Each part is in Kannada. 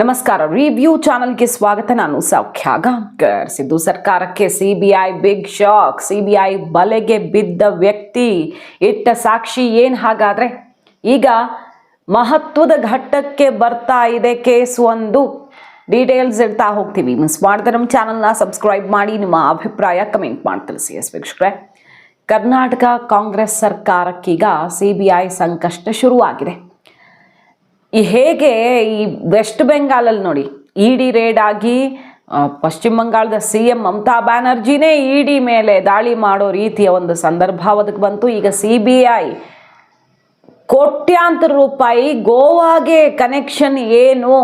ನಮಸ್ಕಾರ. ರಿವ್ಯೂ ಚಾನಲ್ಗೆ ಸ್ವಾಗತ. ನಾನು ಸೌಖ್ಯ ಗಾಂಕರ್. ಸಿದ್ದು ಸರ್ಕಾರಕ್ಕೆ ಸಿಬಿಐ ಬಿಗ್ ಶಾಕ್ ಸಿಬಿಐ ಬಲೆಗೆ ಬಿದ್ದ ವ್ಯಕ್ತಿ. ಇಟ್ಟ ಸಾಕ್ಷಿ ಏನ್ ಹಾಗಾದ್ರೆ? ಈಗ ಮಹತ್ವದ ಘಟ್ಟಕ್ಕೆ ಬರ್ತಾ ಇದೆ ಕೇಸ್ ಒಂದು. ಡೀಟೇಲ್ಸ್ ಇಡ್ತಾ ಹೋಗ್ತೀವಿ. ಮಿಸ್ ಮಾಡಿದ್ರೆ ನಮ್ಮ ಚಾನಲ್ನ ಸಬ್ಸ್ಕ್ರೈಬ್ ಮಾಡಿ. ನಿಮ್ಮ ಅಭಿಪ್ರಾಯ ಕಮೆಂಟ್ ಮಾಡಿ ತಿಳಿಸಿ ಎಸ್ ವೀಕ್ಷಕರೇ. ಕರ್ನಾಟಕ ಕಾಂಗ್ರೆಸ್ ಸರ್ಕಾರಕ್ಕೀಗ ಸಿಬಿಐ ಸಂಕಷ್ಟ ಶುರುವಾಗಿದೆ. ಈ ಹೇಗೆ ಈ ವೆಸ್ಟ್ ಬೆಂಗಾಲಲ್ಲಿ ನೋಡಿ ಇಡಿ ಡಿ ರೇಡ್ ಆಗಿ ಪಶ್ಚಿಮ ಬಂಗಾಳದ ಸಿ ಎಂ ಮಮತಾ ಬ್ಯಾನರ್ಜಿನೇ ಇಡಿ ಡಿ ಮೇಲೆ ದಾಳಿ ಮಾಡೋ ರೀತಿಯ ಒಂದು ಸಂದರ್ಭ ಅದಕ್ಕೆ ಬಂತು. ಈಗ ಸಿ ಬಿ ಐ ಕೋಟ್ಯಾಂತರ ರೂಪಾಯಿ ಗೋವಾಗೆ ಕನೆಕ್ಷನ್ ಏನು?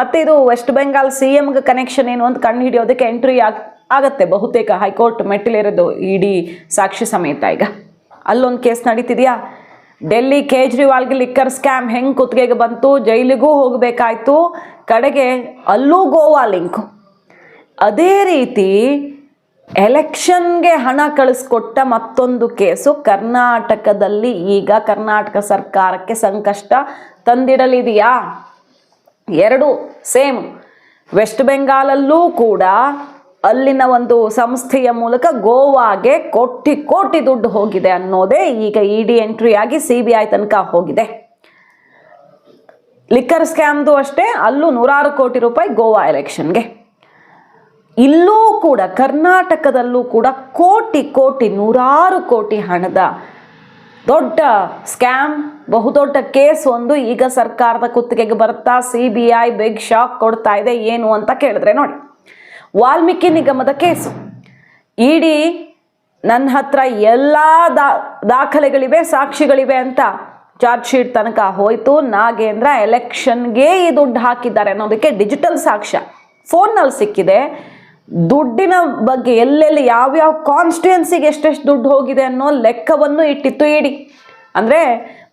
ಮತ್ತೆ ಇದು ವೆಸ್ಟ್ ಬೆಂಗಾಲ್ ಸಿ ಎಮ್ಗೆ ಕನೆಕ್ಷನ್ ಏನು ಅಂತ ಕಂಡು ಹಿಡಿಯೋದಕ್ಕೆ ಎಂಟ್ರಿ ಆಗುತ್ತೆ ಆಗತ್ತೆ. ಬಹುತೇಕ ಹೈಕೋರ್ಟ್ ಮೆಟ್ಟಿಲೇರೋದು ಇಡಿ ಸಾಕ್ಷಿ ಸಮೇತ ಈಗ. ಅಲ್ಲೊಂದು ಕೇಸ್ ನಡೀತಿದ್ಯಾ? ಡೆಲ್ಲಿ ಕೇಜ್ರಿವಾಲ್ಗೆ ಲಿಕ್ಕರ್ ಸ್ಕ್ಯಾಮ್ ಹೆಂಗೆ ಕುತ್ತಿಗೆಗೆ ಬಂತು? ಜೈಲಿಗೂ ಹೋಗಬೇಕಾಯ್ತು. ಕಡೆಗೆ ಅಲ್ಲೂ ಗೋವಾ ಲಿಂಕು. ಅದೇ ರೀತಿ ಎಲೆಕ್ಷನ್ಗೆ ಹಣ ಕಳಿಸ್ಕೊಟ್ಟ ಮತ್ತೊಂದು ಕೇಸು ಕರ್ನಾಟಕದಲ್ಲಿ. ಈಗ ಕರ್ನಾಟಕ ಸರ್ಕಾರಕ್ಕೆ ಸಂಕಷ್ಟ ತಂದಿಡಲಿದೆಯಾ? ಎರಡು, ಸೇಮ್. ವೆಸ್ಟ್ ಬೆಂಗಾಲಲ್ಲೂ ಕೂಡ ಅಲ್ಲಿನ ಒಂದು ಸಂಸ್ಥೆಯ ಮೂಲಕ ಗೋವಾಗೆ ಕೋಟಿ ಕೋಟಿ ದುಡ್ಡು ಹೋಗಿದೆ ಅನ್ನೋದೇ ಈಗ ಇ ಡಿ ಎಂಟ್ರಿ ಆಗಿ ಸಿ ಬಿ ಐ ತನಕ ಹೋಗಿದೆ. ಲಿಕ್ಕರ್ ಸ್ಕ್ಯಾಮ್ದು ಅಷ್ಟೇ, ಅಲ್ಲೂ ನೂರಾರು ಕೋಟಿ ರೂಪಾಯಿ ಗೋವಾ ಎಲೆಕ್ಷನ್ಗೆ ಇಲ್ಲೂ ಕೂಡ, ಕರ್ನಾಟಕದಲ್ಲೂ ಕೂಡ ಕೋಟಿ ಕೋಟಿ, ನೂರಾರು ಕೋಟಿ ಹಣದ ದೊಡ್ಡ ಸ್ಕ್ಯಾಮ್, ಬಹುದೊಡ್ಡ ಕೇಸ್ ಒಂದು ಈಗ ಸರ್ಕಾರದ ಕುತ್ತಿಗೆಗೆ ಬರ್ತಾ C B I big shock ಕೊಡ್ತಾ ಇದೆ, ಏನು ಅಂತ ಕೇಳಿದ್ರೆ ನೋಡಿ. ವಾಲ್ಮೀಕಿ ನಿಗಮದ ಕೇಸು. ಇಡಿ ನನ್ನ ಹತ್ರ ಎಲ್ಲ ದಾ, ದಾಖಲೆಗಳಿವೆ, ಸಾಕ್ಷಿಗಳಿವೆ ಅಂತ ಚಾರ್ಜ್ ಶೀಟ್ ತನಕ ಹೋಯಿತು. ನಾಗೇಂದ್ರ ಎಲೆಕ್ಷನ್ಗೆ ಈ ದುಡ್ಡು ಹಾಕಿದ್ದಾರೆ ಅನ್ನೋದಕ್ಕೆ ಡಿಜಿಟಲ್ ಸಾಕ್ಷ್ಯ. ಫೋನ್ನಲ್ಲಿ ಸಿಕ್ಕಿದೆ. ದುಡ್ಡಿನ ಬಗ್ಗೆ ಎಲ್ಲೆಲ್ಲಿ ಯಾವ್ಯಾವ ಕಾನ್ಸ್ಟೆನ್ಸಿಗೆ ಎಷ್ಟೆಷ್ಟು ದುಡ್ಡು ಹೋಗಿದೆ ಅನ್ನೋ ಲೆಕ್ಕವನ್ನು ಇಟ್ಟಿತ್ತು ಇಡಿ. ಅಂದರೆ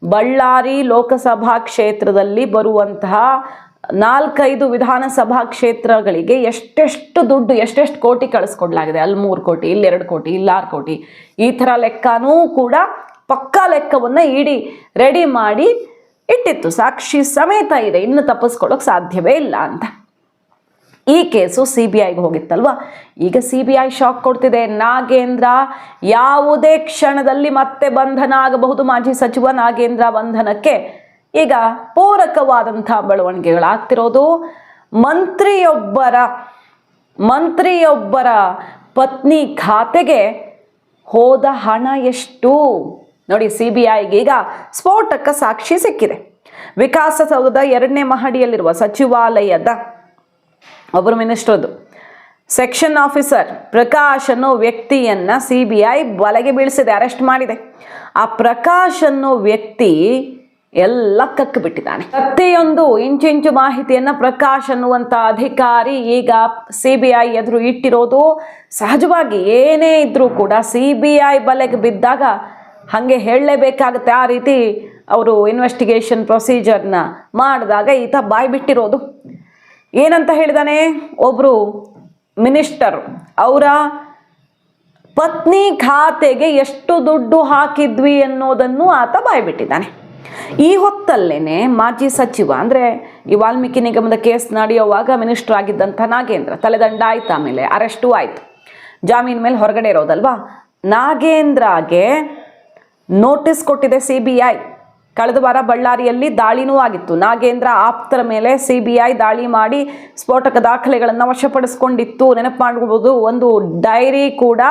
ಬಳ್ಳಾರಿ ಲೋಕಸಭಾ ಕ್ಷೇತ್ರದಲ್ಲಿ ಬರುವಂತಹ ನಾಲ್ಕೈದು ವಿಧಾನಸಭಾ ಕ್ಷೇತ್ರಗಳಿಗೆ ಎಷ್ಟೆಷ್ಟು ದುಡ್ಡು, ಎಷ್ಟೆಷ್ಟು ಕೋಟಿ ಕಳಿಸ್ಕೊಡ್ಲಾಗಿದೆ? ಅಲ್ಲಿ ಮೂರು ಕೋಟಿ, ಇಲ್ಲಿ ಎರಡು ಕೋಟಿ, ಇಲ್ಲಿ ಆರು ಕೋಟಿ. ಈ ಥರ ಲೆಕ್ಕನೂ ಕೂಡ ಪಕ್ಕಾ ಲೆಕ್ಕವನ್ನು ಇಡಿ ರೆಡಿ ಮಾಡಿ ಇಟ್ಟಿತ್ತು. ಸಾಕ್ಷಿ ಸಮೇತ ಇದೆ. ಇನ್ನು ತಪ್ಪಿಸ್ಕೊಳ್ಳೋಕೆ ಸಾಧ್ಯವೇ ಇಲ್ಲ ಅಂತ. ಈ ಕೇಸು ಸಿ ಬಿ ಐಗೆ ಹೋಗಿತ್ತಲ್ವ? ಈಗ ಸಿ ಬಿ ಐ ಶಾಕ್ ಕೊಡ್ತಿದೆ. ನಾಗೇಂದ್ರ ಯಾವುದೇ ಕ್ಷಣದಲ್ಲಿ ಮತ್ತೆ ಬಂಧನ ಆಗಬಹುದು. ಮಾಜಿ ಸಚಿವ ನಾಗೇಂದ್ರ ಬಂಧನಕ್ಕೆ ಈಗ ಪೂರಕವಾದಂಥ ಬೆಳವಣಿಗೆಗಳಾಗ್ತಿರೋದು ಮಂತ್ರಿಯೊಬ್ಬರ ಮಂತ್ರಿಯೊಬ್ಬರ ಪತ್ನಿ ಖಾತೆಗೆ ಹೋದ ಹಣ ಎಷ್ಟು? ನೋಡಿ ಸಿ ಬಿ ಐಗೆ ಈಗ ಸ್ಫೋಟಕ ಸಾಕ್ಷಿ ಸಿಕ್ಕಿದೆ. ವಿಕಾಸಸೌಧದ ಎರಡನೇ ಮಹಡಿಯಲ್ಲಿರುವ ಸಚಿವಾಲಯದ ಒಬ್ಬರು ಮಿನಿಸ್ಟ್ರದು ಸೆಕ್ಷನ್ ಆಫೀಸರ್ ಪ್ರಕಾಶ್ ಅನ್ನೋ ವ್ಯಕ್ತಿಯನ್ನ ಸಿ ಬಿ ಐ ಬಲೆಗೆ ಬೀಳಿಸಿದೆ, ಅರೆಸ್ಟ್ ಮಾಡಿದೆ. ಆ ಪ್ರಕಾಶ್ ಅನ್ನೋ ವ್ಯಕ್ತಿ ಎಲ್ಲ ಕಕ್ಕು ಬಿಟ್ಟಿದ್ದಾನೆ. ಪ್ರತಿಯೊಂದು ಇಂಚಿಂಚು ಮಾಹಿತಿಯನ್ನ ಪ್ರಕಾಶ್ ಅನ್ನುವಂಥ ಅಧಿಕಾರಿ ಈಗ ಸಿ ಬಿ ಎದುರು ಇಟ್ಟಿರೋದು. ಸಹಜವಾಗಿ ಏನೇ ಇದ್ರೂ ಕೂಡ ಸಿ ಬಿ ಬಲೆಗೆ ಬಿದ್ದಾಗ ಹಾಗೆ ಹೇಳಲೇಬೇಕಾಗುತ್ತೆ. ಆ ರೀತಿ ಅವರು ಇನ್ವೆಸ್ಟಿಗೇಷನ್ ಪ್ರೊಸೀಜರ್ನ ಮಾಡಿದಾಗ ಈತ ಬಾಯಿ ಬಿಟ್ಟಿರೋದು. ಏನಂತ ಹೇಳಿದಾನೆ? ಒಬ್ಬರು ಮಿನಿಸ್ಟರ್. ಅವರ ಪತ್ನಿ ಖಾತೆಗೆ ಎಷ್ಟು ದುಡ್ಡು ಹಾಕಿದ್ವಿ ಅನ್ನೋದನ್ನು ಆತ ಬಾಯ್ಬಿಟ್ಟಿದ್ದಾನೆ ಈ ಹೊತ್ತಲ್ಲೇನೆ ಮಾಜಿ ಸಚಿವ, ಅಂದರೆ ಈ ವಾಲ್ಮೀಕಿ ನಿಗಮದ ಕೇಸ್ ನಡೆಯುವಾಗ ಮಿನಿಸ್ಟರ್ ಆಗಿದ್ದಂಥ ನಾಗೇಂದ್ರ ತಲೆದಂಡ ಆಯ್ತು, ಆಮೇಲೆ ಅರೆಸ್ಟು ಆಯಿತು. ಜಾಮೀನ್ ಮೇಲೆ ಹೊರಗಡೆ ಇರೋದಲ್ವಾ? ನಾಗೇಂದ್ರಗೆ ನೋಟಿಸ್ ಕೊಟ್ಟಿದೆ ಸಿ ಬಿ ಐ. ಕಳೆದ ವಾರ ಬಳ್ಳಾರಿಯಲ್ಲಿ ದಾಳಿನೂ ಆಗಿತ್ತು. ನಾಗೇಂದ್ರ ಆಪ್ತರ ಮೇಲೆ ಸಿ ಬಿ ಐ ದಾಳಿ ಮಾಡಿ ಸ್ಫೋಟಕ ದಾಖಲೆಗಳನ್ನು ವಶಪಡಿಸ್ಕೊಂಡಿತ್ತು. ನೆನಪು ಮಾಡ್ಬೋದು, ಒಂದು ಡೈರಿ ಕೂಡ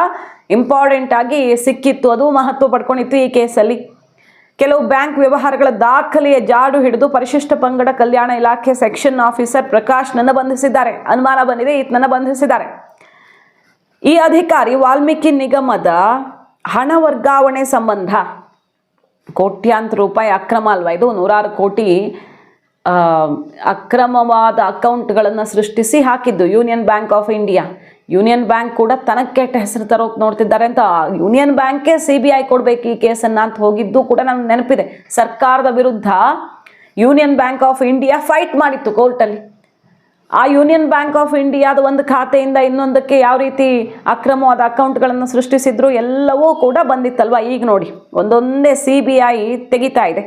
ಇಂಪಾರ್ಟೆಂಟ್ ಆಗಿ ಸಿಕ್ಕಿತ್ತು. ಅದು ಮಹತ್ವ ಪಡ್ಕೊಂಡಿತ್ತು ಈ ಕೇಸಲ್ಲಿ. ಕೆಲವು ಬ್ಯಾಂಕ್ ವ್ಯವಹಾರಗಳ ದಾಖಲೆಯ ಜಾಡು ಹಿಡಿದು ಪರಿಶಿಷ್ಟ ಪಂಗಡ ಕಲ್ಯಾಣ ಇಲಾಖೆ ಸೆಕ್ಷನ್ ಆಫೀಸರ್ ಪ್ರಕಾಶ್ ನನ್ನ ಬಂಧಿಸಿದ್ದಾರೆ. ಅನುಮಾನ ಬಂದಿದೆ ಈತನನ್ನ ಬಂಧಿಸಿದ್ದಾರೆ. ಈ ಅಧಿಕಾರಿ ವಾಲ್ಮೀಕಿ ನಿಗಮದ ಹಣ ವರ್ಗಾವಣೆ ಸಂಬಂಧ ಕೋಟ್ಯಾಂತರ ರೂಪಾಯಿ ಅಕ್ರಮ ಅಲ್ವಾ? ಇದು ನೂರಾರು ಕೋಟಿ ಅಕ್ರಮವಾದ ಅಕೌಂಟ್ಗಳನ್ನು ಸೃಷ್ಟಿಸಿ ಹಾಕಿದ್ದು union bank of India. Union bank ಕೂಡ ತನಗೆ ಕೆಟ್ಟ ಹೆಸರು ತರೋಕೆ ನೋಡ್ತಿದ್ದಾರೆ ಅಂತ. ಯೂನಿಯನ್ ಬ್ಯಾಂಕೇ ಸಿ ಬಿ ಐ ಕೊಡ್ಬೇಕು ಈ ಕೇಸನ್ನು ಅಂತ ಹೋಗಿದ್ದು ಕೂಡ ನನಗೆ ನೆನಪಿದೆ. ಸರ್ಕಾರದ ವಿರುದ್ಧ union bank of India fight ಮಾಡಿತ್ತು ಕೋರ್ಟಲ್ಲಿ. ಆ ಯೂನಿಯನ್ ಬ್ಯಾಂಕ್ ಆಫ್ ಇಂಡಿಯಾದ ಒಂದು ಖಾತೆಯಿಂದ ಇನ್ನೊಂದಕ್ಕೆ ಯಾವ ರೀತಿ ಅಕ್ರಮವಾದ ಅಕೌಂಟ್ಗಳನ್ನು ಸೃಷ್ಟಿಸಿದ್ರು ಎಲ್ಲವೂ ಕೂಡ ಬಂದಿತ್ತಲ್ವ ಈಗ ನೋಡಿ. ಒಂದೊಂದೇ ಸಿ ಬಿ ಐ ತೆಗಿತಾ ಇದೆ.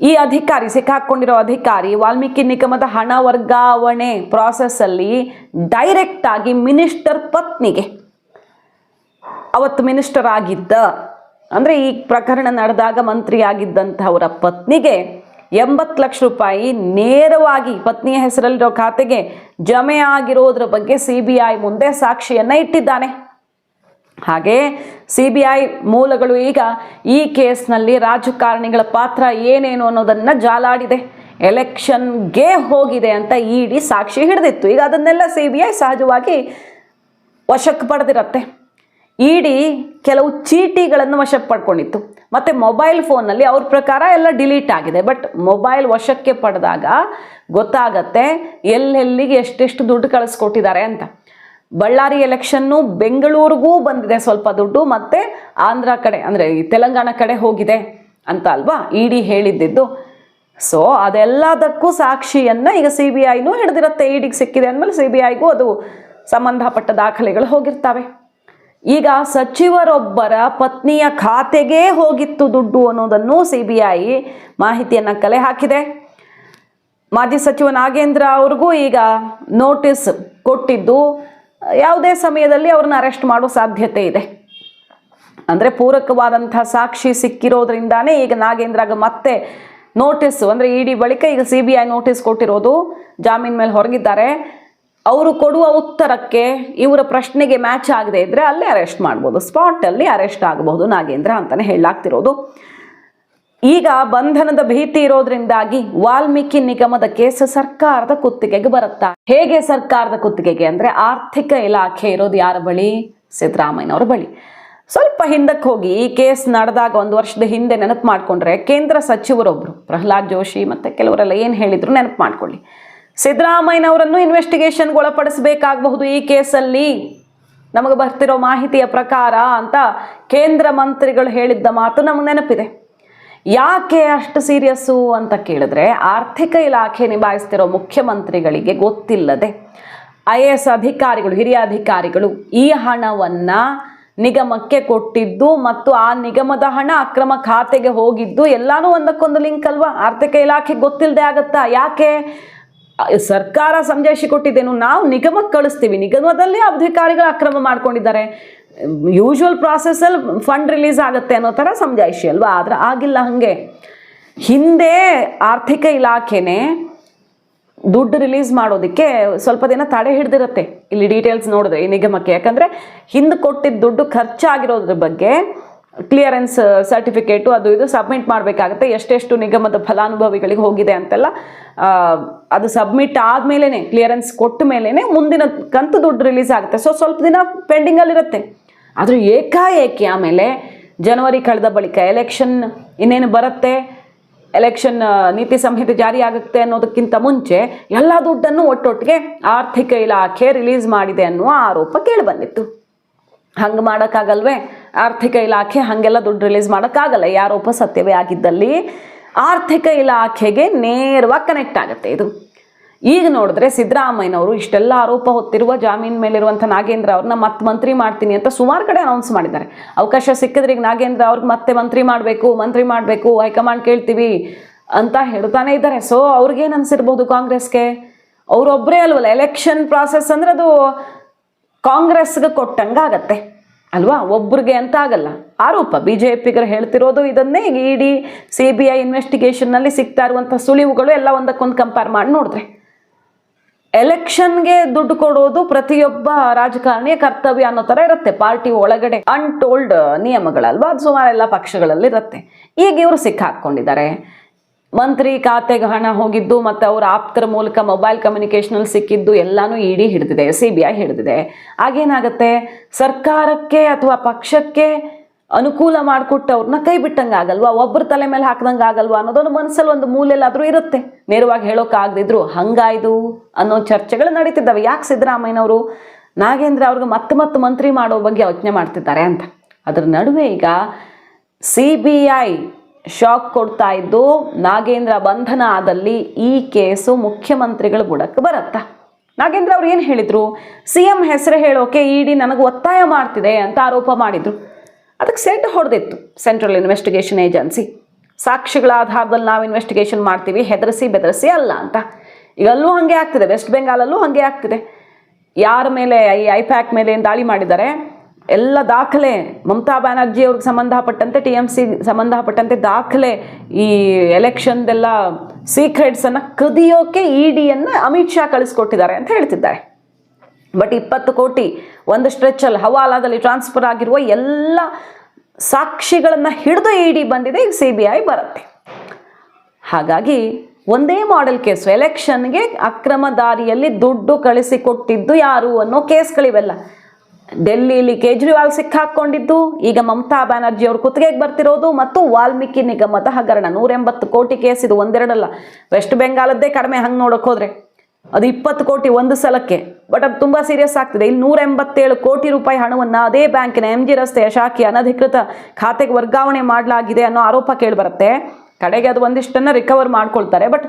ಈ ಅಧಿಕಾರಿ, ಸಿಕ್ಕಾಕೊಂಡಿರೋ ಅಧಿಕಾರಿ ವಾಲ್ಮೀಕಿ ನಿಗಮದ ಹಣ ವರ್ಗಾವಣೆ ಪ್ರಾಸೆಸ್ಸಲ್ಲಿ ಡೈರೆಕ್ಟ್ ಆಗಿ ಮಿನಿಸ್ಟರ್ ಪತ್ನಿಗೆ, ಅವತ್ತು ಮಿನಿಸ್ಟರ್ ಆಗಿದ್ದ, ಅಂದರೆ ಈ ಪ್ರಕರಣ ನಡೆದಾಗ ಮಂತ್ರಿ ಆಗಿದ್ದಂಥವರ ಪತ್ನಿಗೆ ಎಂಬತ್ತು ಲಕ್ಷ ರೂಪಾಯಿ ನೇರವಾಗಿ ಪತ್ನಿಯ ಹೆಸರಲ್ಲಿರೋ ಖಾತೆಗೆ ಜಮೆ ಆಗಿರೋದ್ರ ಬಗ್ಗೆ ಸಿ ಬಿ ಐ ಮುಂದೆ ಸಾಕ್ಷಿಯನ್ನು ಇಟ್ಟಿದ್ದಾನೆ. ಹಾಗೆ ಸಿ ಬಿ ಐ ಮೂಲಗಳು ಈಗ ಈ ಕೇಸ್ನಲ್ಲಿ ರಾಜಕಾರಣಿಗಳ ಪಾತ್ರ ಏನೇನು ಅನ್ನೋದನ್ನು ಜಾಲಾಡಿದೆ. ಎಲೆಕ್ಷನ್ಗೆ ಹೋಗಿದೆ ಅಂತ ಇಡಿ ಸಾಕ್ಷಿ ಹಿಡಿದಿತ್ತು. ಈಗ ಅದನ್ನೆಲ್ಲ ಸಿ ಸಹಜವಾಗಿ ವಶಕ್ಕೆ ಪಡೆದಿರತ್ತೆ. ಇಡಿ ಕೆಲವು ಚೀಟಿಗಳನ್ನು ವಶಕ್ಕೆ ಪಡ್ಕೊಂಡಿತ್ತು. ಮತ್ತು ಮೊಬೈಲ್ ಫೋನಲ್ಲಿ ಅವ್ರ ಪ್ರಕಾರ ಎಲ್ಲ ಡಿಲೀಟ್ ಆಗಿದೆ. ಬಟ್ ಮೊಬೈಲ್ ವಶಕ್ಕೆ ಪಡೆದಾಗ ಗೊತ್ತಾಗತ್ತೆ ಎಲ್ಲೆಲ್ಲಿಗೆ ಎಷ್ಟೆಷ್ಟು ದುಡ್ಡು ಕಳಿಸ್ಕೊಟ್ಟಿದ್ದಾರೆ ಅಂತ. ಬಳ್ಳಾರಿ ಎಲೆಕ್ಷನ್ನು ಬೆಂಗಳೂರಿಗೂ ಬಂದಿದೆ ಸ್ವಲ್ಪ ದುಡ್ಡು, ಮತ್ತೆ ಆಂಧ್ರ ಕಡೆ, ಅಂದರೆ ಈ ತೆಲಂಗಾಣ ಕಡೆ ಹೋಗಿದೆ ಅಂತ ಅಲ್ವಾ ಇಡಿ ಹೇಳಿದ್ದಿದ್ದು. ಸೊ ಅದೆಲ್ಲದಕ್ಕೂ ಸಾಕ್ಷಿಯನ್ನು ಈಗ ಸಿ ಬಿ ಐನೂ ಹಿಡಿದಿರುತ್ತೆ, ಇಡಿಗೆ ಸಿಕ್ಕಿದೆ ಅಂದಮೇಲೆ ಸಿ ಬಿ ಐಗೂ ಅದು ಸಂಬಂಧಪಟ್ಟ ದಾಖಲೆಗಳು ಹೋಗಿರ್ತವೆ. ಈಗ ಸಚಿವರೊಬ್ಬರ ಪತ್ನಿಯ ಖಾತೆಗೆ ಹೋಗಿತ್ತು ದುಡ್ಡು ಅನ್ನೋದನ್ನು ಸಿ ಬಿ ಐ ಮಾಹಿತಿಯನ್ನು ಕಲೆ ಹಾಕಿದೆ. ಮಾಜಿ ಸಚಿವ ನಾಗೇಂದ್ರ ಅವ್ರಿಗೂ ಈಗ ನೋಟಿಸ್ ಕೊಟ್ಟಿದ್ದು ಯಾವುದೇ ಸಮಯದಲ್ಲಿ ಅವ್ರನ್ನ ಅರೆಸ್ಟ್ ಮಾಡೋ ಸಾಧ್ಯತೆ ಇದೆ. ಅಂದರೆ ಪೂರಕವಾದಂಥ ಸಾಕ್ಷಿ ಸಿಕ್ಕಿರೋದ್ರಿಂದಾನೇ ಈಗ ನಾಗೇಂದ್ರಾಗ ಮತ್ತೆ ನೋಟಿಸ್ ಅಂದರೆ ಇಡಿ ಬಳಿಕ ಈಗ ಸಿ ಬಿ ಐ ನೋಟಿಸ್ ಕೊಟ್ಟಿರೋದು ಜಾಮೀನ್ ಮೇಲೆ ಹೊರಗಿದ್ದಾರೆ. ಅವರು ಕೊಡುವ ಉತ್ತರಕ್ಕೆ ಇವರ ಪ್ರಶ್ನೆಗೆ ಮ್ಯಾಚ್ ಆಗದೆ ಇದ್ದರೆ ಅಲ್ಲೇ ಅರೆಸ್ಟ್ ಮಾಡ್ಬೋದು. ಸ್ಪಾಟಲ್ಲಿ ಅರೆಸ್ಟ್ ಆಗಬಹುದು ನಾಗೇಂದ್ರ ಅಂತಲೇ ಹೇಳಲಾಗ್ತಿರೋದು. ಈಗ ಬಂಧನದ ಭೀತಿ ಇರೋದ್ರಿಂದಾಗಿ ವಾಲ್ಮೀಕಿ ನಿಗಮದ ಕೇಸ್ ಸರ್ಕಾರದ ಕುತ್ತಿಗೆಗೆ ಬರುತ್ತಾ? ಹೇಗೆ ಸರ್ಕಾರದ ಕುತ್ತಿಗೆಗೆ ಅಂದ್ರೆ ಆರ್ಥಿಕ ಇಲಾಖೆ ಇರೋದು ಯಾರ ಬಳಿ? ಸಿದ್ದರಾಮಯ್ಯನವರ ಬಳಿ. ಸ್ವಲ್ಪ ಹಿಂದಕ್ಕೆ ಹೋಗಿ ಈ ಕೇಸ್ ನಡೆದಾಗ ಒಂದು ವರ್ಷದ ಹಿಂದೆ ನೆನಪು ಮಾಡಿಕೊಂಡ್ರೆ ಕೇಂದ್ರ ಸಚಿವರೊಬ್ರು, ಪ್ರಹ್ಲಾದ್ ಜೋಶಿ ಮತ್ತೆ ಕೆಲವರೆಲ್ಲ ಏನು ಹೇಳಿದ್ರು ನೆನಪು ಮಾಡ್ಕೊಳ್ಳಿ. ಸಿದ್ದರಾಮಯ್ಯನವರನ್ನು ಇನ್ವೆಸ್ಟಿಗೇಷನ್ಗೆ ಒಳಪಡಿಸಬೇಕಾಗಬಹುದು ಈ ಕೇಸಲ್ಲಿ? ನಮಗೆ ಬರ್ತಿರೋ ಮಾಹಿತಿಯ ಪ್ರಕಾರ ಅಂತ ಕೇಂದ್ರ ಮಂತ್ರಿಗಳು ಹೇಳಿದ್ದ ಮಾತು ನಮಗೆ ನೆನಪಿದೆ. ಯಾಕೆ ಅಷ್ಟು ಸೀರಿಯಸ್ಸು ಅಂತ ಕೇಳಿದ್ರೆ ಆರ್ಥಿಕ ಇಲಾಖೆ ನಿಭಾಯಿಸ್ತಿರೋ ಮುಖ್ಯಮಂತ್ರಿಗಳಿಗೆ ಗೊತ್ತಿಲ್ಲದೆ ಐ ಎ ಎಸ್ ಅಧಿಕಾರಿಗಳು, ಹಿರಿಯ ಅಧಿಕಾರಿಗಳು ಈ ಹಣವನ್ನು ನಿಗಮಕ್ಕೆ ಕೊಟ್ಟಿದ್ದು ಮತ್ತು ಆ ನಿಗಮದ ಹಣ ಅಕ್ರಮ ಖಾತೆಗೆ ಹೋಗಿದ್ದು ಎಲ್ಲಾನು ಒಂದಕ್ಕೊಂದು ಲಿಂಕ್ ಅಲ್ವಾ? ಆರ್ಥಿಕ ಇಲಾಖೆಗೆ ಗೊತ್ತಿಲ್ಲದೆ ಆಗತ್ತಾ? ಯಾಕೆ? ಸರ್ಕಾರ ಸಂಜಯಿಸಿ ಕೊಟ್ಟಿದ್ದೇನು? ನಾವು ನಿಗಮಕ್ಕೆ ಕಳಿಸ್ತೀವಿ. ನಿಗಮದಲ್ಲಿ ಅಧಿಕಾರಿಗಳು ಅಕ್ರಮ ಮಾಡ್ಕೊಂಡಿದ್ದಾರೆ. ಯೂಶುವಲ್ ಪ್ರಾಸೆಸ್ಸಲ್ಲಿ ಫಂಡ್ ರಿಲೀಸ್ ಆಗುತ್ತೆ ಅನ್ನೋ ಥರ ಸಮಜಾಯಿಷಿ ಅಲ್ವಾ? ಆದರೆ ಆಗಿಲ್ಲ ಹಾಗೆ. ಹಿಂದೆ ಆರ್ಥಿಕ ಇಲಾಖೆನೇ ದುಡ್ಡು ರಿಲೀಸ್ ಮಾಡೋದಕ್ಕೆ ಸ್ವಲ್ಪ ದಿನ ತಡೆ ಹಿಡ್ದಿರುತ್ತೆ. ಇಲ್ಲಿ ಡೀಟೇಲ್ಸ್ ನೋಡಿದ್ರೆ, ಈ ನಿಗಮಕ್ಕೆ. ಯಾಕಂದರೆ ಹಿಂದೆ ಕೊಟ್ಟಿದ್ದ ದುಡ್ಡು ಖರ್ಚಾಗಿರೋದ್ರ ಬಗ್ಗೆ ಕ್ಲಿಯರೆನ್ಸ್ ಸರ್ಟಿಫಿಕೇಟು ಅದು ಇದು ಸಬ್ಮಿಟ್ ಮಾಡಬೇಕಾಗುತ್ತೆ. ಎಷ್ಟೆಷ್ಟು ನಿಗಮದ ಫಲಾನುಭವಿಗಳಿಗೆ ಹೋಗಿದೆ ಅಂತೆಲ್ಲ ಅದು ಸಬ್ಮಿಟ್ ಆದಮೇಲೆ ಕ್ಲಿಯರೆನ್ಸ್ ಕೊಟ್ಟ ಮೇಲೇ ಮುಂದಿನ ಕಂತು ದುಡ್ಡು ರಿಲೀಸ್ ಆಗುತ್ತೆ. ಸೊ ಸ್ವಲ್ಪ ದಿನ ಪೆಂಡಿಂಗಲ್ಲಿರುತ್ತೆ ಆದರೆ ಏಕಾಏಕಿ ಆಮೇಲೆ ಜನವರಿ ಕಳೆದ ಬಳಿಕ ಎಲೆಕ್ಷನ್ ಇನ್ನೇನು ಬರುತ್ತೆ? ಎಲೆಕ್ಷನ್ ನೀತಿ ಸಂಹಿತೆ ಜಾರಿ ಆಗುತ್ತೆ ಅನ್ನೋದಕ್ಕಿಂತ ಮುಂಚೆ ಎಲ್ಲ ದುಡ್ಡನ್ನು ಒಟ್ಟೊಟ್ಟಿಗೆ ಆರ್ಥಿಕ ಇಲಾಖೆ ರಿಲೀಸ್ ಮಾಡಿದೆ ಅನ್ನುವ ಆರೋಪ ಕೇಳಿಬಂದಿತ್ತು ಹಂಗೆ ಮಾಡೋಕ್ಕಾಗಲ್ವೇ? ಆರ್ಥಿಕ ಇಲಾಖೆ ಹಾಗೆಲ್ಲ ದುಡ್ಡು ರಿಲೀಸ್ ಮಾಡೋಕ್ಕಾಗಲ್ಲ. ಈ ಆರೋಪ ಸತ್ಯವೇ ಆಗಿದ್ದಲ್ಲಿ ಆರ್ಥಿಕ ಇಲಾಖೆಗೆ ನೇರವಾಗಿ ಕನೆಕ್ಟ್ ಆಗುತ್ತೆ ಇದು. ಈಗ ನೋಡಿದ್ರೆ ಸಿದ್ದರಾಮಯ್ಯನವರು ಇಷ್ಟೆಲ್ಲ ಆರೋಪ ಹೊತ್ತಿರುವ ಜಾಮೀನು ಮೇಲಿರುವಂಥ ನಾಗೇಂದ್ರ ಅವ್ರನ್ನ ಮತ್ತೆ ಮಂತ್ರಿ ಮಾಡ್ತೀನಿ ಅಂತ ಸುಮಾರು ಕಡೆ ಅನೌನ್ಸ್ ಮಾಡಿದ್ದಾರೆ. ಅವಕಾಶ ಸಿಕ್ಕಿದ್ರೆ ಈಗ ನಾಗೇಂದ್ರ ಅವ್ರಿಗೆ ಮತ್ತೆ ಮಂತ್ರಿ ಮಾಡಬೇಕು ಮಂತ್ರಿ ಮಾಡಬೇಕು, ಹೈಕಮಾಂಡ್ ಕೇಳ್ತೀವಿ ಅಂತ ಹೇಳ್ತಾನೆ ಇದ್ದಾರೆ. ಸೊ ಅವ್ರಿಗೇನು ಅನ್ಸಿರ್ಬೋದು ಕಾಂಗ್ರೆಸ್ಗೆ? ಅವರೊಬ್ಬರೇ ಅಲ್ವಲ್ಲ ಎಲೆಕ್ಷನ್ ಪ್ರಾಸೆಸ್ ಅಂದ್ರೆ ಅದು ಕಾಂಗ್ರೆಸ್ಗೆ ಕೊಟ್ಟಂಗೆ ಆಗತ್ತೆ. ಅಲ್ವಾ? ಒಬ್ರಿಗೆ ಅಂತ ಆಗಲ್ಲ. ಆರೋಪ ಬಿ ಜೆ ಪಿಗರು ಹೇಳ್ತಿರೋದು ಇದನ್ನೇ. ಈಗ ಇಡಿ ಸಿ ಬಿ ಐ ಇನ್ವೆಸ್ಟಿಗೇಷನ್ನಲ್ಲಿ ಸಿಗ್ತಾ ಇರುವಂಥ ಸುಳಿವುಗಳು ಎಲ್ಲ ಒಂದಕ್ಕೊಂದು ಕಂಪೇರ್ ಮಾಡಿ ನೋಡಿದ್ರೆ. ಎಲೆಕ್ಷನ್ಗೆ ದುಡ್ಡು ಕೊಡೋದು ಪ್ರತಿಯೊಬ್ಬ ರಾಜಕಾರಣಿಯ ಕರ್ತವ್ಯ ಅನ್ನೋ ಥರ ಇರುತ್ತೆ. ಪಾರ್ಟಿ ಒಳಗಡೆ ಅನ್ಟೋಲ್ಡ್ ನಿಯಮಗಳಲ್ವಾ? ಅದು ಸುಮಾರು ಎಲ್ಲ ಪಕ್ಷಗಳಲ್ಲಿ ಇರುತ್ತೆ. ಈಗ ಇವರು ಸಿಕ್ಕಾಕೊಂಡಿದ್ದಾರೆ. ಮಂತ್ರಿ ಖಾತೆಗೆ ಹಣ ಹೋಗಿದ್ದು ಮತ್ತು ಅವರ ಆಪ್ತರ ಮೂಲಕ ಮೊಬೈಲ್ ಕಮ್ಯುನಿಕೇಷನಲ್ಲಿ ಸಿಕ್ಕಿದ್ದು ಎಲ್ಲಾನು ಇಡಿ ಹಿಡಿದಿದೆ ಸಿ ಬಿ ಐ ಹಿಡಿದಿದೆ. ಆಗೇನಾಗುತ್ತೆ ಸರ್ಕಾರಕ್ಕೆ ಅಥವಾ ಪಕ್ಷಕ್ಕೆ ಅನುಕೂಲ ಮಾಡಿಕೊಟ್ಟು ಅವ್ರನ್ನ ಕೈ ಬಿಟ್ಟಂಗೆ ಆಗಲ್ವಾ? ಒಬ್ಬರ ತಲೆ ಮೇಲೆ ಹಾಕ್ದಂಗೆ ಆಗಲ್ವಾ ಅನ್ನೋದೊಂದು ಮನಸ್ಸಲ್ಲಿ ಒಂದು ಮೂಲೆಯಲ್ಲಾದರೂ ಇರುತ್ತೆ. ನೇರವಾಗಿ ಹೇಳೋಕ್ಕಾಗದಿದ್ರು ಹಂಗಾಯ್ದು ಅನ್ನೋ ಚರ್ಚೆಗಳು ನಡೀತಿದ್ದಾವೆ. ಯಾಕೆ ಸಿದ್ದರಾಮಯ್ಯನವರು ನಾಗೇಂದ್ರ ಅವ್ರಿಗೆ ಮತ್ತೆ ಮತ್ತೆ ಮಂತ್ರಿ ಮಾಡೋ ಬಗ್ಗೆ ಯೋಚನೆ ಮಾಡ್ತಿದ್ದಾರೆ ಅಂತ. ಅದರ ನಡುವೆ ಈಗ ಸಿ ಬಿ ಐ ಶಾಕ್ ಕೊಡ್ತಾ ಇದ್ದು ನಾಗೇಂದ್ರ ಬಂಧನ ಆದಲ್ಲಿ ಈ ಕೇಸು ಮುಖ್ಯಮಂತ್ರಿಗಳ ಬುಡಕ್ಕೆ ಬರುತ್ತಾ? ನಾಗೇಂದ್ರ ಅವ್ರು ಏನು ಹೇಳಿದರು? ಸಿ ಎಂ ಹೆಸರು ಹೇಳೋಕೆ ಇಡಿ ನನಗೆ ಒತ್ತಾಯ ಮಾಡ್ತಿದೆ ಅಂತ ಆರೋಪ ಮಾಡಿದ್ರು. ಅದಕ್ಕೆ ಸೆಟ್ ಹೊಡೆದಿತ್ತು ಸೆಂಟ್ರಲ್ ಇನ್ವೆಸ್ಟಿಗೇಷನ್ ಏಜೆನ್ಸಿ ಸಾಕ್ಷಿಗಳ ಆಧಾರದಲ್ಲಿ ನಾವು ಇನ್ವೆಸ್ಟಿಗೇಷನ್ ಮಾಡ್ತೀವಿ, ಹೆದರಿಸಿ ಬೆದರಿಸಿ ಅಲ್ಲ ಅಂತ. ಈಗ ಅಲ್ಲೂ ಹಾಗೆ ಆಗ್ತಿದೆ ವೆಸ್ಟ್ ಬೆಂಗಾಲಲ್ಲೂ ಹಾಗೆ ಆಗ್ತಿದೆ. ಯಾರ ಮೇಲೆ, ಈ ಐಪ್ಯಾಕ್ ಮೇಲೆ ದಾಳಿ ಮಾಡಿದ್ದಾರೆ? ಎಲ್ಲ ದಾಖಲೆ, ಮಮತಾ ಬ್ಯಾನರ್ಜಿ ಅವ್ರಿಗೆ ಸಂಬಂಧಪಟ್ಟಂತೆ ಟಿ ಎಂ ಸಿ ಸಂಬಂಧಪಟ್ಟಂತೆ ದಾಖಲೆ, ಈ ಎಲೆಕ್ಷನ್ದೆಲ್ಲ ಸೀಕ್ರೆಟ್ಸನ್ನು ಕದಿಯೋಕೆ ಇ ಡಿಯನ್ನು ಅಮಿತ್ ಶಾ ಕಳಿಸ್ಕೊಟ್ಟಿದ್ದಾರೆ ಅಂತ ಹೇಳ್ತಿದ್ದಾರೆ. ಬಟ್ ಇಪ್ಪತ್ತು ಕೋಟಿ ಒಂದು ಸ್ಟ್ರೆಚ್ಚಲ್ಲಿ ಹವಾಲಾದಲ್ಲಿ ಟ್ರಾನ್ಸ್ಫರ್ ಆಗಿರುವ ಎಲ್ಲ ಸಾಕ್ಷಿಗಳನ್ನು ಹಿಡಿದು ಇಡಿ ಬಂದಿದೆ, ಈಗ ಸಿ ಬಿ ಐ ಬರುತ್ತೆ. ಹಾಗಾಗಿ ಒಂದೇ ಮಾಡೆಲ್ ಕೇಸು ಎಲೆಕ್ಷನ್ಗೆ ಅಕ್ರಮ ದಾರಿಯಲ್ಲಿ ದುಡ್ಡು ಕಳಿಸಿಕೊಟ್ಟಿದ್ದು ಯಾರು ಅನ್ನೋ ಕೇಸ್ಗಳಿವೆಲ್ಲ ಡೆಲ್ಲಿಲಿ ಕೇಜ್ರಿವಾಲ್ ಸಿಕ್ಕಾಕೊಂಡಿದ್ದು, ಈಗ ಮಮತಾ ಬ್ಯಾನರ್ಜಿ ಅವರು ಕುತ್ತಿಗೆಗೆ ಬರ್ತಿರೋದು ಮತ್ತು ವಾಲ್ಮೀಕಿ ನಿಗಮದ ಹಗರಣ. ನೂರೆಂಬತ್ತು ಕೋಟಿ ಕೇಸ್ ಇದು ಒಂದೆರಡಲ್ಲ. ವೆಸ್ಟ್ ಬೆಂಗಾಲದ್ದೇ ಕಡಿಮೆ, ಹಂಗೆ ನೋಡೋಕೆ ಹೋದ್ರೆ. ಅದು ಇಪ್ಪತ್ತು ಕೋಟಿ ಒಂದು ಸಲಕ್ಕೆ. ಬಟ್ ಅದು ತುಂಬ ಸೀರಿಯಸ್ ಆಗ್ತಿದೆ. ಇಲ್ಲಿ ನೂರ ಎಂಬತ್ತೇಳು ಕೋಟಿ ರೂಪಾಯಿ ಹಣವನ್ನು ಅದೇ ಬ್ಯಾಂಕಿನ ಎಂ ಜಿ ರಸ್ತೆಯ ಶಾಖೆ ಅನಧಿಕೃತ ಖಾತೆಗೆ ವರ್ಗಾವಣೆ ಮಾಡಲಾಗಿದೆ ಅನ್ನೋ ಆರೋಪ ಕೇಳಿಬರುತ್ತೆ. ಕಡೆಗೆ ಅದು ಒಂದಿಷ್ಟನ್ನು ರಿಕವರ್ ಮಾಡ್ಕೊಳ್ತಾರೆ. ಬಟ್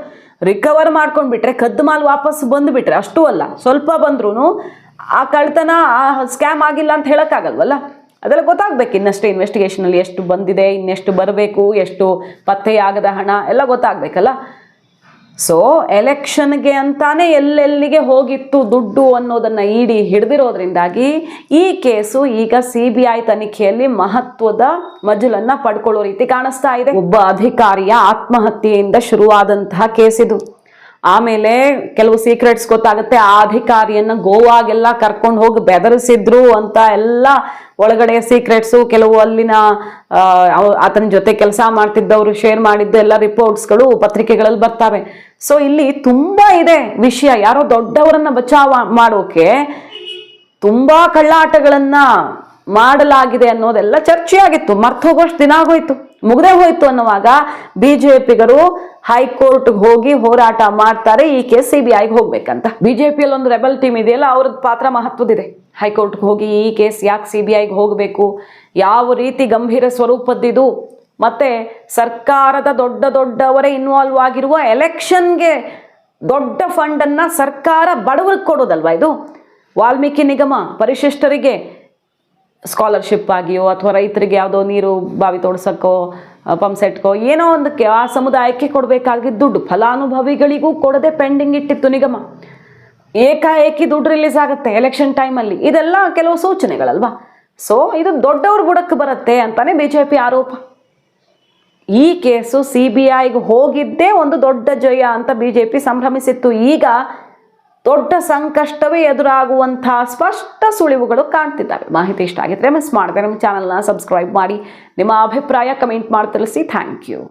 ರಿಕವರ್ ಮಾಡ್ಕೊಂಡ್ಬಿಟ್ರೆ ಕದ್ದು ಮಾಲ್ ವಾಪಸ್ ಬಂದುಬಿಟ್ರೆ ಅಷ್ಟೂ ಅಲ್ಲ. ಸ್ವಲ್ಪ ಬಂದ್ರೂ ಆ ಕಳ್ತನ ಸ್ಕ್ಯಾಮ್ ಆಗಿಲ್ಲ ಅಂತ ಹೇಳೋಕ್ಕಾಗಲ್ವಲ್ಲ? ಅದೆಲ್ಲ ಗೊತ್ತಾಗ್ಬೇಕು. ಇನ್ನಷ್ಟೇ ಇನ್ವೆಸ್ಟಿಗೇಷನಲ್ಲಿ ಎಷ್ಟು ಬಂದಿದೆ, ಇನ್ನೆಷ್ಟು ಬರಬೇಕು, ಎಷ್ಟು ಪತ್ತೆಯಾಗದ ಹಣ, ಎಲ್ಲ ಗೊತ್ತಾಗಬೇಕಲ್ಲ? ಸೊ ಎಲೆಕ್ಷನ್ಗೆ ಅಂತಾನೆ ಎಲ್ಲೆಲ್ಲಿಗೆ ಹೋಗಿತ್ತು ದುಡ್ಡು ಅನ್ನೋದನ್ನ ಇಡಿ ಹಿಡಿದಿರೋದ್ರಿಂದಾಗಿ ಈ ಕೇಸು ಈಗ ಸಿ ಬಿ ಐ ತನಿಖೆಯಲ್ಲಿ ಮಹತ್ವದ ಮಜಲನ್ನ ಪಡ್ಕೊಳ್ಳೋ ರೀತಿ ಕಾಣಿಸ್ತಾ ಇದೆ. ಒಬ್ಬ ಅಧಿಕಾರಿಯ ಆತ್ಮಹತ್ಯೆಯಿಂದ ಶುರುವಾದಂತಹ ಕೇಸ್ ಇದು ಆಮೇಲೆ ಕೆಲವು ಸೀಕ್ರೆಟ್ಸ್ ಗೊತ್ತಾಗುತ್ತೆ. ಆ ಅಧಿಕಾರಿಯನ್ನ ಗೋವಾಗೆಲ್ಲ ಕರ್ಕೊಂಡು ಹೋಗಿ ಬೆದರಿಸಿದ್ರು ಅಂತ ಎಲ್ಲ ಒಳಗಡೆ ಸೀಕ್ರೆಟ್ಸು ಕೆಲವು ಅಲ್ಲಿನ ಆತನ ಜೊತೆ ಕೆಲಸ ಮಾಡ್ತಿದ್ದವರು ಶೇರ್ ಮಾಡಿದ್ದ ಎಲ್ಲ ರಿಪೋರ್ಟ್ಸ್ಗಳು ಪತ್ರಿಕೆಗಳಲ್ಲಿ ಬರ್ತವೆ. ಸೊ ಇಲ್ಲಿ ತುಂಬ ಇದೆ ವಿಷಯ. ಯಾರೋ ದೊಡ್ಡವರನ್ನ ಬಚಾವ ಮಾಡೋಕೆ ತುಂಬ ಕಳ್ಳಾಟಗಳನ್ನ ಮಾಡಲಾಗಿದೆ ಅನ್ನೋದೆಲ್ಲ ಚರ್ಚೆಯಾಗಿತ್ತು. ಮರ್ತು ಹೋಗೋಷ್ಟು ದಿನ ಆಗೋಯ್ತು. ಮುಗ್ದೇ ಹೋಯ್ತು ಅನ್ನುವಾಗ ಬಿಜೆಪಿಗರು ಹೈಕೋರ್ಟ್ಗೆ ಹೋಗಿ ಹೋರಾಟ ಮಾಡ್ತಾರೆ. ಈ ಕೇಸ್ ಸಿ ಬಿ ಐಗೆ ಹೋಗ್ಬೇಕಂತ. ಬಿಜೆಪಿಯಲ್ಲಿ ಒಂದು ರೆಬಲ್ ಟೀಮ್ ಇದೆಯಲ್ಲ, ಅವ್ರದ್ದು ಪಾತ್ರ ಮಹತ್ವದಿದೆ. ಹೈಕೋರ್ಟ್ಗೆ ಹೋಗಿ ಈ ಕೇಸ್ ಯಾಕೆ ಸಿ ಬಿ ಹೋಗಬೇಕು? ಯಾವ ರೀತಿ ಗಂಭೀರ ಸ್ವರೂಪದ್ದಿದು? ಮತ್ತೆ ಸರ್ಕಾರದ ದೊಡ್ಡ ದೊಡ್ಡವರೇ ಇನ್ವಾಲ್ವ್ ಆಗಿರುವ ಎಲೆಕ್ಷನ್ಗೆ ದೊಡ್ಡ ಫಂಡನ್ನ ಸರ್ಕಾರ ಬಡವರಿಗೆ ಕೊಡೋದಲ್ವಾ ಇದು? ವಾಲ್ಮೀಕಿ ನಿಗಮ ಪರಿಶಿಷ್ಟರಿಗೆ ಸ್ಕಾಲರ್ಶಿಪ್ ಆಗಿಯೋ ಅಥವಾ ರೈತರಿಗೆ ಯಾವುದೋ ನೀರು ಬಾವಿ ತೋಡ್ಸಕ್ಕೋ ಪಂಪ್ ಸೆಟ್ಕೋ ಏನೋ ಒಂದಕ್ಕೆ ಆ ಸಮುದಾಯಕ್ಕೆ ಕೊಡಬೇಕಾಗಿದ್ದ ದುಡ್ಡು, ಫಲಾನುಭವಿಗಳಿಗೂ ಕೊಡದೆ ಪೆಂಡಿಂಗ್ ಇಟ್ಟಿತ್ತು ನಿಗಮ. ಏಕಾಏಕಿ ದುಡ್ಡು ರಿಲೀಸ್ ಆಗುತ್ತೆ ಎಲೆಕ್ಷನ್ ಟೈಮಲ್ಲಿ ಇದೆಲ್ಲ ಕೆಲವು ಸೂಚನೆಗಳಲ್ವಾ? ಸೊ ಇದು ದೊಡ್ಡವ್ರ ಬುಡಕ್ಕೆ ಬರುತ್ತೆ ಅಂತಾನೆ ಬಿ ಜೆ ಪಿ ಆರೋಪ. ಈ ಕೇಸು ಸಿ ಬಿ ಐಗೆ ಹೋಗಿದ್ದೇ ಒಂದು ದೊಡ್ಡ ಜಯ ಅಂತ ಬಿ ಜೆ ಪಿ ಸಂಭ್ರಮಿಸಿತ್ತು. ಈಗ ದೊಡ್ಡ ಸಂಕಷ್ಟವೇ ಎದುರಾಗುವಂತಹ ಸ್ಪಷ್ಟ ಸುಳಿವುಗಳು ಕಾಣ್ತಿದ್ದಾವೆ. ಮಾಹಿತಿ ಇಷ್ಟ ಆಗಿದ್ರೆ ಮಿಸ್ ಮಾಡಿದೆ ನಮ್ಮ ಚಾನಲ್ನ ಸಬ್ಸ್ಕ್ರೈಬ್ ಮಾಡಿ. ನಿಮ್ಮ ಅಭಿಪ್ರಾಯ ಕಮೆಂಟ್ ಮಾಡಿ ತಿಳಿಸಿ. Thank you